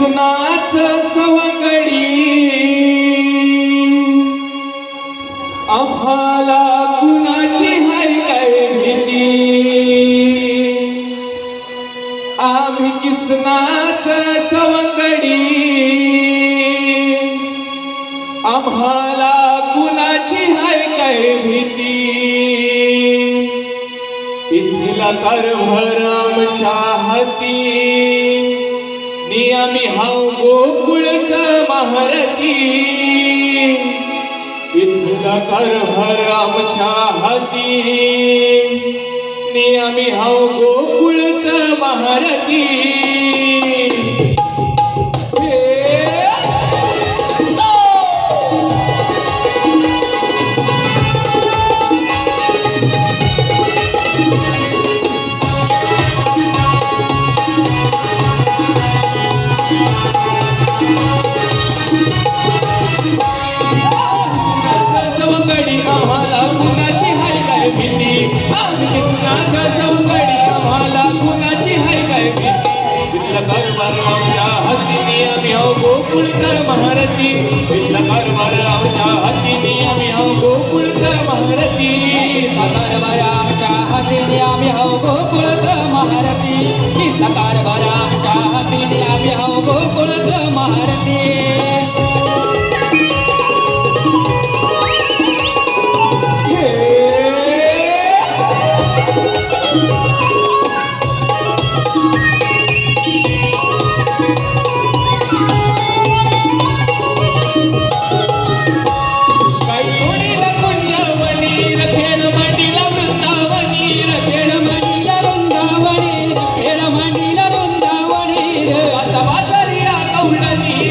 किसनाच सवंगडी. आम्हाला कुणाची हाय काय भीती? आम्ही किसनाच सवंगडी. आम्हाला कुणाची हाय काय भीती? इथला कारभार आमच्या हाती. नियमी हाव गोकुळचा महारती इथला कारभार आमच्या हाती. नियमी हाव गोकुळचा महारती गोकुळकर महारथी तिथला आमच्या हातीने आम्ही हो गोकुळकर महारथी कारभार आमच्या हातीने आम्ही हो गोकुळच महारथी ही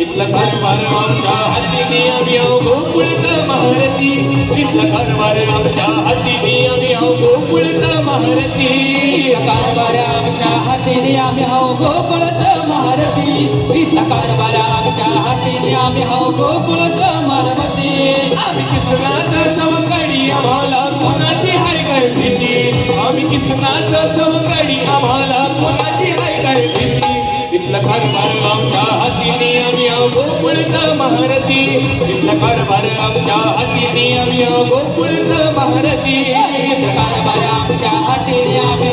साती कारभार आमच्या हातीने आम्ही आहो गोकुळच महारती कारभार आमच्या महारती कारभार आमच्या कारभार आमच्या आम्ही आम्हाला कोणाची हाय काय आम्ही किसनाच सवंगडी आम्हाला कोणाची हाय चित्रकार बार आमच्या हातीने आम्ही गोकुळचा महारथी. चित्रकार बार आमच्या हातीने आम्ही गोकुळचा महारथी. चित्रकार बार आमच्या हातीने आम्ही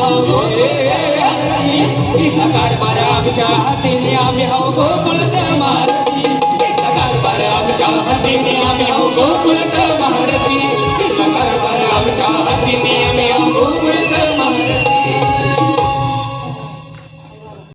चित्रकार बार आमच्या हातीने आम्ही गोकुळचा महारथी. चित्रकार बार आमच्या हातीने आम्ही गोकुळचा महारथी. चित्रकार बार आमच्या